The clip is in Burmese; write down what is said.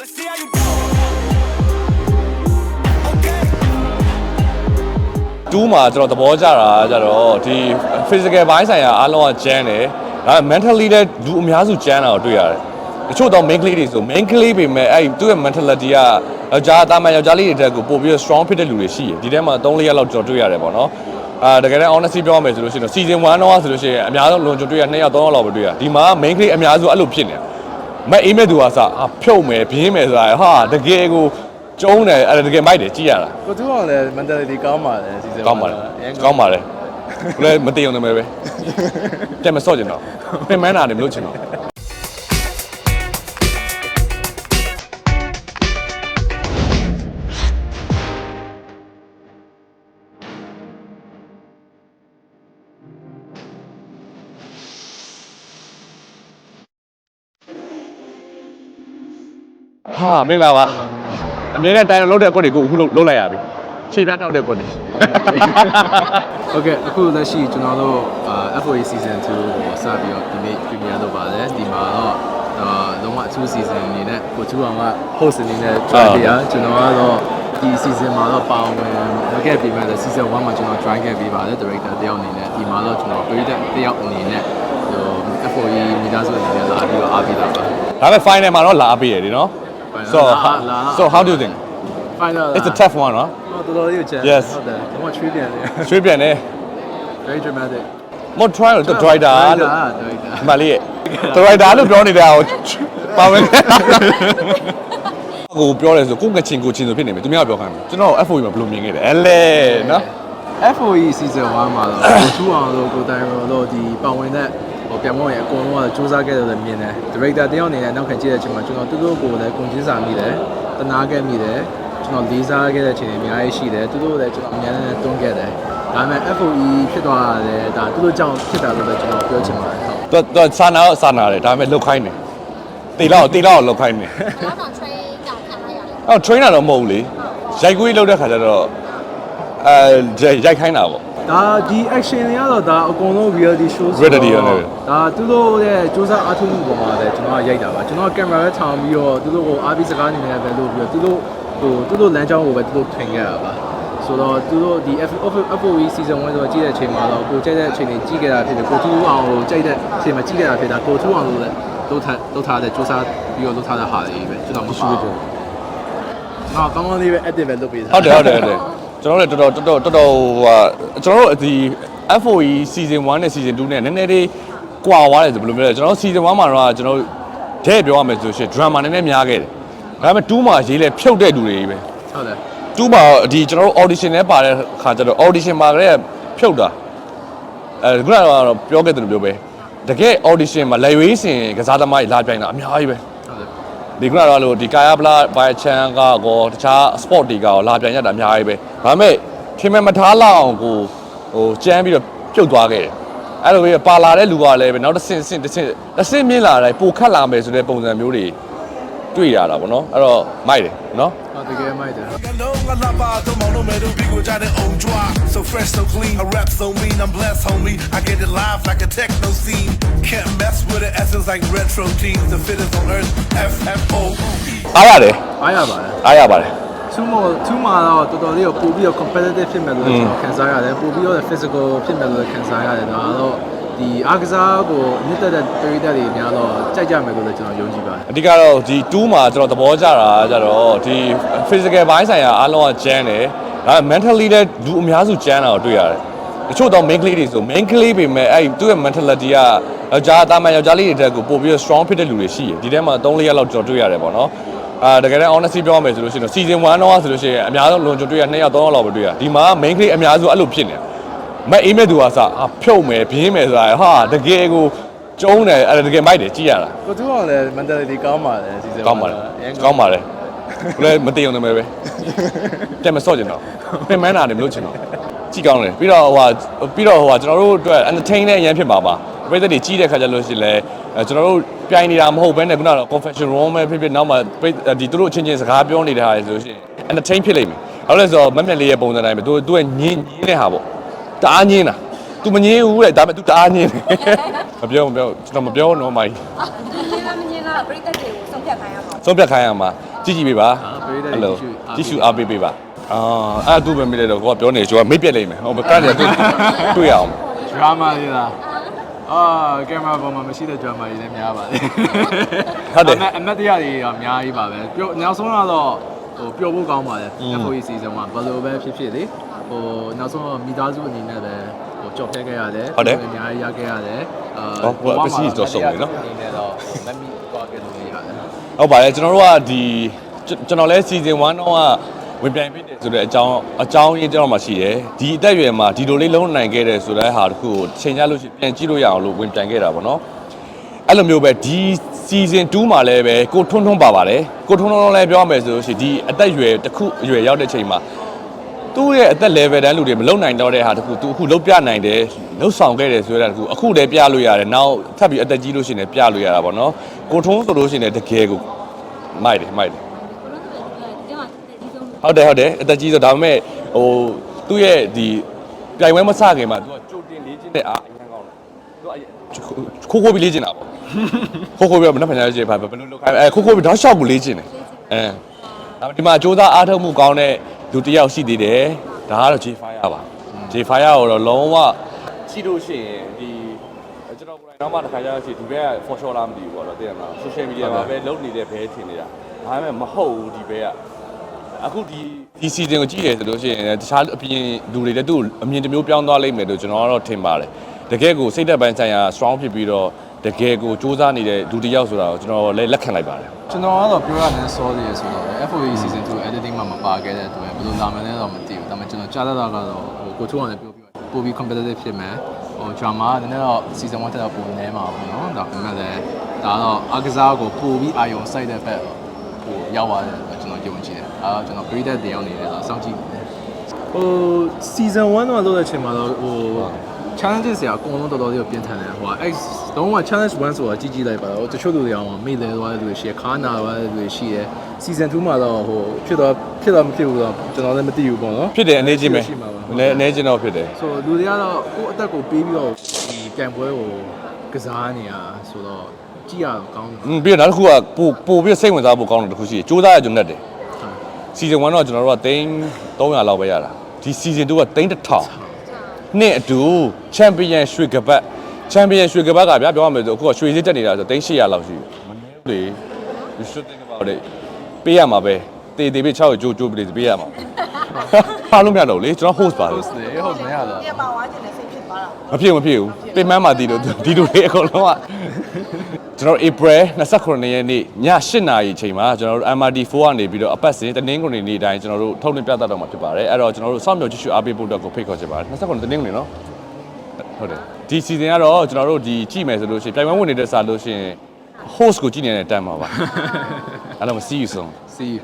Let's see how you do. Okay. တူးမှာကျွန်တော်သဘောကျတာကြတော့ဒီ physical ဘိုင်းဆိုင်ရာအားလုံးကကျန်းတယ်ဒါပေမဲ့ mentally လည်းလူအများစုကျန်းတာကိုတွေ့ရတယ်တချို့တော့ main ကလေးတွေဆို main ကလေးပေမဲ့အဲ့သူ့ရဲ့ mentality ကယောက်ျားသားမန်ယောက်ျားလေးတွေတက်ကိုပို့ပြီးတော့ strong ဖြစ်တဲ့လူတွေရှိတယ်ဒီထဲမှာ3-4ရက်လောက်ကျွန်တော်တွေ့ရတယ်ပေါ့နော်အာတကယ်တမ်း honesty ပြောရမယ်ဆိုလို့ရှိရင်တော့ season 1တော့ဆိုလို့ရှိရင်အများဆုံးလွန်ကျွန်တော်တွေ့ရ2ယောက်3ယောက်လောက်ပဲတွေ့ရဒီမှာ main ကလေးအများစုအဲ့လိုဖြစ်နေတာ မအိမ်မဲ့သူကစအာဖြုတ်မယ်ဘင်းမယ်ဆိုတာဟာတကယ်ကိုကျုံးတယ်အဲ့ဒါတကယ်မိုက်တယ်ကြည့်ရတာကိုတူအောင်လည်း mentality ကောင်းပါတယ်စီစဉ်ကောင်းပါတယ်ကောင်းပါတယ်ဘယ်လဲမတည်အောင်လည်းပဲတက်မစော့ကျင်တော့ပင်မန်းတာနေမလို့ချင်တော့ ဟာမင်္ဂလာပါအမြဲတမ်းတိုင်းလုံးတဲ့ကွက်တွေကိုအခုလုံးလုံးလိုက်ရပြီခြေပြတ်တောက်တဲ့ကွက်တွေဟုတ်ကဲ့အခုလက်ရှိကျွန်တော်တို့အာ FOE season 2ကိုစပြီးတော့ဒီနေ့ premiere လုပ်ပါတယ်ဒီမှာတော့အာလုံးဝအထူး season အနေနဲ့ကိုချူအောင်က host အနေနဲ့ try ပြရကျွန်တော်ကတော့ဒီ season မှာတော့ပါဝင်မခဲ့ပြီးမှလည်း season 1မှာကျွန်တော် try ခဲ့ပြီးပါတယ် director တယောက်အနေနဲ့ဒီမှာတော့ကျွန်တော် creator တယောက်အနေနဲ့ဟို FOE မိသားစုအနေနဲ့လာပြီးတော့အားပေးတာပါဒါပေမဲ့ final မှာတော့လာပေးရတယ်နော် so so how do you think final it's a tough one နော်ဟုတ်တော်တော်လေးကိုချမ်း Yes ဟုတ်တယ်တော့ချွေးပြန်တယ်ရွှေ့ပြန်နေ very dramatic မော try လို့ driver လို့ director မလေးရဲ့ driver လို့ပြောနေတာကိုပါဝင်ကိုပြောတယ်ဆိုကိုငချင်းကိုချင်းဆိုဖြစ်နေပြီသူများပြောခိုင်းတယ်ကျွန်တော် FOE မှာဘယ်လိုမြင်ခဲ့တယ်အဲလေနော် FOE season 1မှာတော့ကိုထူအောင်လို့ကိုတိုင်ရောလို့ဒီပတ်ဝင်တဲ့ ဟိုပြန်မောရဲ့အကုန်လုံးကစူးစမ်းခဲ့တယ်လို့မြင်တယ် director တယောက်အနေနဲ့နောက်ခံကြည့်တဲ့အချိန်မှာကျွန်တော်သူတို့ကိုလည်းကုန်ချင်းစာမိတယ်တနာခဲ့မိတယ်ကျွန်တော်လေးစားခဲ့တဲ့အချိန်တွေအများကြီးရှိတယ်သူတို့လည်းကျွန်တော်အများနဲ့တွန်းခဲ့တယ်ဒါပေမဲ့ FOE ဖြစ်သွားတယ်ဒါသူတို့ကြောင့်ဖြစ်တာလို့လည်းကျွန်တော်ပြောချင်ပါတယ်ဟုတ်တော့တော့စာနာတော့စာနာတယ်ဒါပေမဲ့လုတ်ခိုင်းတယ်တေလောက်တေလောက်လုတ်ခိုင်းတယ်တော့တော့ train တာခံလိုက်ရတယ်အော် trainer တော့မဟုတ်ဘူးလေရိုက်ကွေးလောက်တဲ့ခါကျတော့အဲရိုက်ခိုင်းတာပေါ့ ဒါဒီ action တွေကတော့ဒါအကုန်လုံး reality show ဆို Reality ရောနဲ့ဒါသူတို့ရဲ့စူးစမ်းအားထုတ်မှုပေါ်မှာလည်းကျွန်တော်ကရိုက်တာပါကျွန်တော်ကင်မရာပဲထောင်ပြီးတော့သူတို့ကိုအားပြီးစကားအနေနဲ့ပဲလုပ်ပြီးတော့သူတို့ဟိုသူတို့လမ်းကြောင်းကိုပဲသူတို့ထွင်ခဲ့တာပါဆိုတော့သူတို့ဒီ FOE season 1ဆိုတော့ကြည့်တဲ့အချိန်မှာတော့ကိုကြိုက်တဲ့အချိန်တွေကြည့်ခဲ့တာဖြစ်တယ်ကိုထူးအောင်ကိုကြိုက်တဲ့အချိန်မှာကြည့်ခဲ့တာဖြစ်တာကိုထူးအောင်လို့လည်းလုပ်ထားလုပ်ထားတဲ့စူးစမ်းပြီးတော့လုပ်ထားတဲ့ဟာတွေပဲကျွန်တော်မရှိဘူးကျွန်တော်ကောင်းကောင်းလေးပဲ active ပဲလုပ်ပေးတာဟုတ်တယ်ဟုတ်တယ်ဟုတ်တယ် ကျွန်တော်လည်းတော်တော်တော်တော်တော်ဟိုဟာကျွန်တော်တို့ဒီ FOE season 1နဲ့ season 2နဲ့နည်းနည်းလေးကွာသွားတယ်ဆိုဘယ်လိုပြောလဲကျွန်တော် season 1မှာတော့ကျွန်တော်တဲ့ပြောရမယ်ဆိုရှင် drama နည်းနည်းများခဲ့တယ်ဒါပေမဲ့2မှာရေးလဲဖြုတ်တဲ့လူတွေကြီးပဲဟုတ်တယ်2မှာဒီကျွန်တော်တို့ audition နဲ့ပါတဲ့ခါကျတော့ audition မှာကလေးဖြုတ်တာအဲခုနကတော့ပြောခဲ့တယ်လို့ပြောပဲတကယ် audition မှာလက်ရွေးစင်ကစားသမားကြီးလာပြိုင်တာအများကြီးပဲဟုတ်တယ် ဒီခုနကတော့လို့ဒီကာယပလာဘိုင်ချန်ကကောတခြား sport တွေကကောလာပြန်ရတာအများကြီးပဲဒါပေမဲ့ထင်မဲ့မထားလောက်အောင်ကိုဟိုကျန်းပြီးတော့ပြုတ်သွားခဲ့တယ်အဲ့လိုပဲပါလာတဲ့လူကလည်းပဲနောက်တစ်ဆင့်ဆင့်တစ်ဆင့်တစ်ဆင့်မြင့်လာတိုင်းပိုခတ်လာမယ်ဆိုတဲ့ပုံစံမျိုးတွေတွေ့ရတာပေါ့နော်အဲ့တော့မိုက်တယ်နော်ဟုတ်တကယ်မိုက်တယ် I know I love all the mono metal people got their own drop. So fresh, so clean. I rap so mean, I'm blessed, homie. I get it live like a techno scene. Can't mess with it, essence like retro teams. The fittest on earth, F F O E. အားရတယ်အားရပါတယ်အားရပါတယ် သူမသူမတော့တော်တော်လေးကိုပို့ပြီးတော့ competitive ဖြစ်မယ်လို့ကျွန်တော်ခံစားရတယ်ပို့ပြီးတော့ physical ဖြစ်မယ်လို့ခံစားရတယ်ဒါတော့ဒီအားကစားကိုမြင့်တက်တဲ့ period တွေများတော့ကြိုက်ကြမယ်လို့လည်းကျွန်တော်ယုံကြည်ပါတယ်အဓိကတော့ဒီ2မှာကျွန်တော်သဘောကျတာကြတော့ဒီ physical ဘိုင်းဆိုင်ရာအားလုံးကကျန်းတယ်ဒါပေမဲ့ mentally လည်းလူအများစုကျန်းတာကိုတွေ့ရတယ် တချို့တော့ main ကလေးတွေဆို main ကလေးပေမဲ့အဲ့သူ့ရဲ့ mentality ကယောက်ျားသားမန်ယောက်ျားလေးတွေတက်ကိုပို့ပြီးတော့ strong ဖြစ်တဲ့လူတွေရှိတယ်ဒီထဲမှာ3-4ရက်လောက်ကျွန်တော်တွေ့ရတယ်ပေါ့နော်အာတကယ်တမ်း honesty ပြောရမယ်ဆိုလို့ရှိရင်တော့ season 1တော့ဆိုလို့ရှိရင်အများဆုံးလွန်ကျွန်တော်တွေ့ရ2ယောက်3ယောက်လောက်ပဲတွေ့ရဒီမှာ main ကလေးအများစုအဲ့လိုဖြစ်နေတာမအိမ်မဲ့သူကစအာဖြုတ်မယ်ဘင်းမယ်ဆိုတာဟာတကယ်ကိုကျုံးတယ်အဲ့ဒါတကယ်မိုက်တယ်ကြည့်ရတာကိုတူအောင်လည်း mentality ကောင်းပါတယ်စီစဉ်ကောင်းပါတယ်ကောင်းပါတယ် ဘယ်လဲမတည်အောင်လည်းပဲတက်မစော့ကျင်တော့ပင်မန်းတာနေမလို့ချင်တော့ကြည့်ကောင်းတယ်ပြီးတော့ဟိုဟာပြီးတော့ဟိုဟာကျွန်တော်တို့အတွက် entertain နဲ့အရင်ဖြစ်မှာပါပရိသတ်တွေကြီးတဲ့ခါကျလို့ရှိရင်လည်းအဲကျွန်တော်တို့ပြိုင်နေတာမဟုတ်ဘဲနဲ့ခုနကတော့ confession room ပဲဖြစ်ဖြစ်နောက်မှပရိသတ်ဒီသူတို့အချင်းချင်းစကားပြောနေတဲ့ဟာတွေဆိုလို့ရှိရင် entertain ဖြစ်လိမ့်မယ်ဟုတ်လဲဆိုတော့မက်မက်လေးရဲ့ပုံစံတိုင်းပဲသူသူကညင်းညင်းတဲ့ဟာပေါ့တအားညင်းတာ तू မညင်းဘူးလေဒါပေမဲ့ तू တအားညင်းတယ်မပြောမပြောကျွန်တော်မပြောတော့မိုင်းမင်းလားမင်းလားပြိတ္တတွေကိုဆုံးဖြတ်ခိုင်းရမှာဆုံးဖြတ်ခိုင်းရမှာ ကြည့်ကြည့်ပေးပါအာပရိသတ်အဲ့လိုကြကြည့်ည့်ရှုရှုအားအားပေးပေးပေးပေးပါပါအာအဲ့ဒါသူပဲမိလိုက်တော့ကိုကပြောနေကျွန်တော်မိတ်ပြက်လိုက်မယ်ဟုတ်ပါကန်းနေတွေ့တွေ့ရအောင် drama လေးလားအာကင်မရာပေါ်မှာမရှိတဲ့ drama တွေလည်းများပါတယ်ဟုတ်တယ်အမတ်အမတ်တရားတွေတော့အများကြီးပါပဲပြောနောက်ဆုံးတော့ဟိုပျော်ဖို့ကောင်းပါတယ်อืม FOE season မှာဘယ်လိုပဲဖြစ်ဖြစ်လေဟိုနောက်ဆုံးတော့မိသားစုအနေနဲ့ပဲဟိုကြော်ဖဲခဲ့ရတယ်ဟုတ်တယ်အများကြီးရခဲ့ရတယ်အာဟောဟိုပစ္စည်းတော့စုံနေနော်အနေနဲ့တော့မမီသွားခဲ့လို့ရတယ် ဟုတ်ပါတယ်ကျွန်တော်တို့ကဒီကျွန်ကျွန်တော်လဲ season 1တော့ကဝင်ပြိုင်ဖြစ်တယ်ဆိုတဲ့အကြောင်းအကြောင်းရင်းကျွန်တော်မှရှိတယ်ဒီအသက်အရွယ်မှာဒီလိုလေးလုံးနိုင်ခဲ့တယ်ဆိုတဲ့ဟာတခုကိုချိန်ကြလို့ရှိရင်ပြန်ကြည့်လို့ရအောင်လို့ဝင်ပြိုင်ခဲ့တာပေါ့နော်အဲ့လိုမျိုးပဲဒီ season 2မှာလည်းပဲကိုထွန်းထွန်းပါပါတယ်ကိုထွန်းထွန်းလည်းပြောရမယ်ဆိုလို့ရှိရင်ဒီအသက်အရွယ်တစ်ခုအရွယ်ရောက်တဲ့ချိန်မှာသူ့ရဲ့အသက် level တန်းလူတွေမလုံနိုင်တော့တဲ့ဟာတခုသူအခုလုံးပြနိုင်တယ် လှုပ်ဆောင်ခဲ့တယ်ဆိုတဲ့တခုအခုလည်းပြလို့ရတယ်နောက်ထပ်ပြီးအသက်ကြီးလို့ရှိရင်လည်းပြလို့ရတာပေါ့နော်ကိုထွန်းဆိုလို့ရှိရင်လည်းတကယ်ကိုမိုက်တယ်မိုက်တယ်ဘလို့ဆိုဒီမှာဒီဆုံးဟုတ်တယ်ဟုတ်တယ်အသက်ကြီးဆိုဒါပေမဲ့ဟိုသူ့ရဲ့ဒီပြိုင်ပွဲမစခင်မှာသူကကြိုတင်လေးချင်းတဲ့အားအရင်ကောင်းတယ်သူကခိုးခိုးပြီးလေးချင်းတာပေါ့ခိုးခိုးပြီးတော့မနှက်ဖန်ရချင်းပါဘယ်လိုလုပ်ခိုင်းအဲခိုးခိုးပြီးတော့ရှောက်ကိုလေးချင်းတယ်အဲဒါပေမဲ့ဒီမှာစ조사အားထုတ်မှုကောင်းတဲ့လူတစ်ယောက်ရှိသေးတယ်ဒါကတော့ J5 ရပါ J5 ရတော့လုံးဝ ရှိလို့ရှိရင်ဒီကျွန်တော်ကိုယ်တိုင်တော့မှတစ်ခါကျတော့ရှိဒီဘက်က for sure လားမသိဘူးပေါ့တော့သိရမလား social media မှာပဲလုပ်နေတဲ့ဘဲထင်နေတာဒါပေမဲ့မဟုတ်ဘူးဒီဘက်ကအခုဒီဒီ season ကိုကြည့်ရဆိုလို့ရှိရင်တခြားအပြင်လူတွေလည်းသူ့ကိုအမြင်တစ်မျိုးပြောင်းသွားလိမ့်မယ်လို့ကျွန်တော်ကတော့ထင်ပါတယ်တကယ်ကိုစိတ်သက်ပိုင်းဆိုင်ရာ strong ဖြစ်ပြီးတော့တကယ်ကိုစူးစမ်းနေတဲ့လူတစ်ယောက်ဆိုတာကိုကျွန်တော်လည်းလက်ခံလိုက်ပါတယ်ကျွန်တော်ကတော့ပြောရမယ်စောသေးရဆိုတော့ FOE season 2 editing မှာမပါခဲ့တဲ့အတွက်ဘယ်လိုလာမလဲတော့မသိဘူးဒါပေမဲ့ကျွန်တော်ကြားတတ်တာကတော့ဟိုကိုချိုးကလည်းပြော ပြပိုပြီး competitive ဖြစ်မယ်ဟို drama ကနည်းနည်းတော့ season 1တက်တော့ပုံနေမှာပေါ့နော်ဒါပေမဲ့လည်းဒါတော့အကစားကိုပိုပြီးအာရုံစိုက်တဲ့ဘက်ဟိုရောက်သွားတယ်လို့ကျွန်တော်ယုံကြည်တယ်အဲတော့ကျွန်တော် breed တဲ့တရားနေတယ်ဆိုတော့စောင့်ကြည့်တယ်ဟို season 1တော့လုပ်တဲ့အချိန်မှာတော့ဟို challenges တွေအကုန်လုံးတော်တော်လေးကိုပြင်းထန်တယ်ဟိုအဲ့တော့က challenge 1ဆိုတာကြီးကြီးလိုက်ပါတော့တချို့လူတွေအောင်မေ့လဲသွားတဲ့လူတွေရှိရခါနာသွားတဲ့လူတွေရှိရ season 2မှာတော့ဟိုဖြစ်တော့ဖြစ်တော့မဖြစ်ဘူးတော့ကျွန်တော်လည်းမသိဘူးပေါ့နော်ဖြစ်တယ်အနေချင်းပဲရှိမှာပါအနေအနေချင်းတော့ဖြစ်တယ်ဆိုလူတွေကတော့ကိုယ့်အသက်ကိုပေးပြီးတော့ဒီပြန်ပွဲကိုကစားနေရဆိုတော့ကြည့်ရတော့ကောင်းတယ်อืมပြီးတော့နောက်တစ်ခုကပို့ပို့ပြီးစိတ်ဝင်စားဖို့ကောင်းတဲ့တစ်ခုရှိတယ်စူးစမ်းရကြုံနဲ့တယ် season 1တော့ကျွန်တော်တို့ကသိန်း300လောက်ပဲရတာဒီ season 2ကသိန်း1000နှစ်အတူ champion ရွှေကပတ် champion ရွှေကပတ်ကဗျာပြောရမယ်ဆိုအခုကရွှေစည်းတက်နေတာဆိုသိန်း800လောက်ရှိပြီမနေဘူးလေ you should think about it ပေးရမှာပဲတေတေပေး6ကိုကြိုးကြိုးပြီးပေးရမှာပါလို့မရတော့လေကျွန်တော် host ပါလေဟုတ်တယ်ဟုတ်မရတော့ပြပါသွားခြင်းနဲ့စိတ်ဖြစ်သွားတာမဖြစ်မဖြစ်ဘူးပြင်မမှာတည်လို့ဒီလိုလေးအကုန်လုံးကကျွန်တော် April 29ရက်နေ့ည8နာရီအချိန်မှာကျွန်တော်တို့ MRT4 ကနေပြီးတော့အပတ်စဉ်တနင်္ဂနွေနေ့တိုင်းကျွန်တော်တို့ထုတ်လွှင့်ပြသတော့မှာဖြစ်ပါတယ်အဲ့တော့ကျွန်တော်တို့စောင့်မျှော်ကြည့်ရှုအားပေးဖို့အတွက်ကိုဖိတ်ခေါ်ချင်ပါတယ်29တနင်္ဂနွေနော်ဟုတ်တယ်ဒီ season ကတော့ကျွန်တော်တို့ဒီကြည့်မယ်ဆိုလို့ရှိရင်ပြိုင်ပွဲဝင်နေတဲ့စာလို့ရှိရင် host ကိုကြည့်နေတဲ့တန်းမှာပါအဲ့တော့ see you soon see you